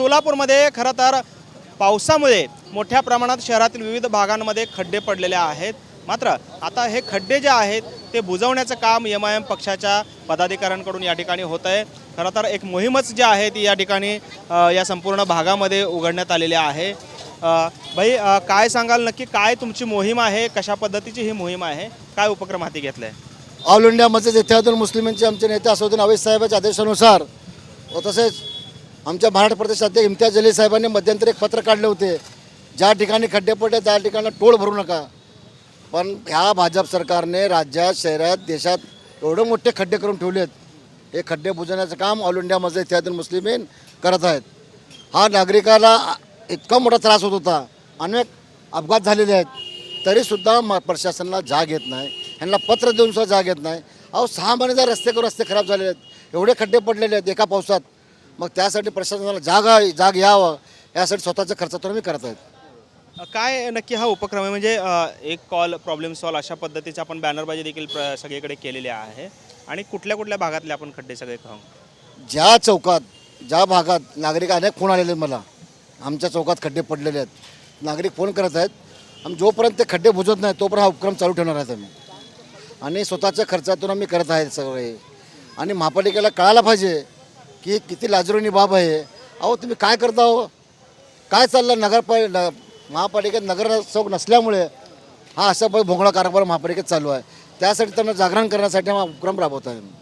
सोलापूरमध्ये खरं तर पावसामुळे मोठ्या प्रमाणात शहरातील विविध भागांमध्ये खड्डे पडलेले आहेत. मात्र आता हे खड्डे जे आहेत ते बुजवण्याचं काम एम आय एम पक्षाच्या पदाधिकाऱ्यांकडून या ठिकाणी होत आहे. खरं तर एक मोहीमच जी आहे ती या ठिकाणी या संपूर्ण भागामध्ये उघडण्यात आलेली आहे. भाई काय सांगाल? नक्की काय तुमची मोहीम आहे? कशा पद्धतीची ही मोहीम आहे? काय उपक्रम हाती घेतला आहे ऑल इंडिया मस्जिद इत्यादून मुस्लिमांचे आमचे नेते असोदीन अवेश साहेबाच्या आदेशानुसार तसेच आमच्या महाराष्ट्र प्रदेश अध्यक्ष इम्तियाज जलील साहेबांनी मध्यंतरी एक पत्र काढले होते. ज्या ठिकाणी खड्डे पडले त्या ठिकाणी टोळ भरू नका. पण ह्या भाजप सरकारने राज्यात शहरात देशात एवढे मोठे खड्डे करून ठेवले आहेत हे खड्डे बुजवण्याचं काम ऑल इंडिया मस्जिद इत्यादीन मुस्लिमीन करत आहेत. हा नागरिकाला इतका मोठा त्रास होत होता. अनेक अपघात झालेले आहेत. तरीसुद्धा म प्रशासनाला जाग येत नाही. ह्यांना पत्र देऊन सुद्धा जाग येत नाही. अहो सहा महिने जर रस्ते करून रस्ते खराब झालेले आहेत. एवढे खड्डे पडलेले आहेत एका पावसात. मग त्यासाठी प्रशासनाला जाग जाग यावं यासाठी स्वतःच्या खर्चातून मी करत आहेत. काय नक्की हा उपक्रम आहे? म्हणजे अ, एक कॉल प्रॉब्लेम सॉल्व अशा पद्धतीचे आपण बॅनरबाजी देखील प्र- सगळीकडे केलेली आहे. आणि कुठल्या कुठल्या भागातले आपण खड्डे सगळे खाऊ ज्या चौकात ज्या भागात नागरिक अनेक फोन आलेले आहेत मला आमच्या चौकात खड्डे पडलेले आहेत. नागरिक फोन करत आहेत. आम्ही जोपर्यंत ते खड्डे बुजत नाही तोपर्यंत हा उपक्रम चालू ठेवणार आहेत आम्ही. आणि स्वतःच्या खर्चातून आम्ही करत आहेत सगळे. आणि महापालिकेला कळायला पाहिजे की किती लाजरोनी बाब आहे. अहो तुम्ही काय करता हो? काय चाललं नगरपाल न- महापालिकेत नगरसेवक नसल्यामुळे हा असा भोंगळा कारभार महापालिकेत चालू आहे. त्यासाठी त्यांना जागरण करण्यासाठी हा उपक्रम राबवत आहे.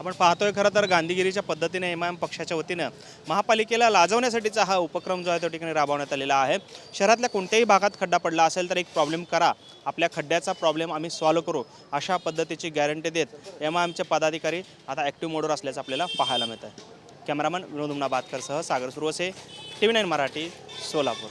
आपण पाहतोय खरं तर गांधीगिरीच्या पद्धतीने एम आय एम पक्षाच्या वतीनं महापालिकेला लाजवण्यासाठीचा हा उपक्रम जो आहे त्या ठिकाणी राबवण्यात आलेला आहे. शहरातल्या कोणत्याही भागात खड्डा पडला असेल तर एक प्रॉब्लेम करा. आपल्या खड्ड्याचा प्रॉब्लेम आम्ही सॉल्व्ह करू अशा पद्धतीची गॅरंटी देत एम आय एमचे पदाधिकारी आता ॲक्टिव्ह मोडवर असल्याचं आपल्याला पाहायला मिळतं आहे cameraman Vinod उमनाबादकरसह Sagar Surwase T V nine Marathi Solapur.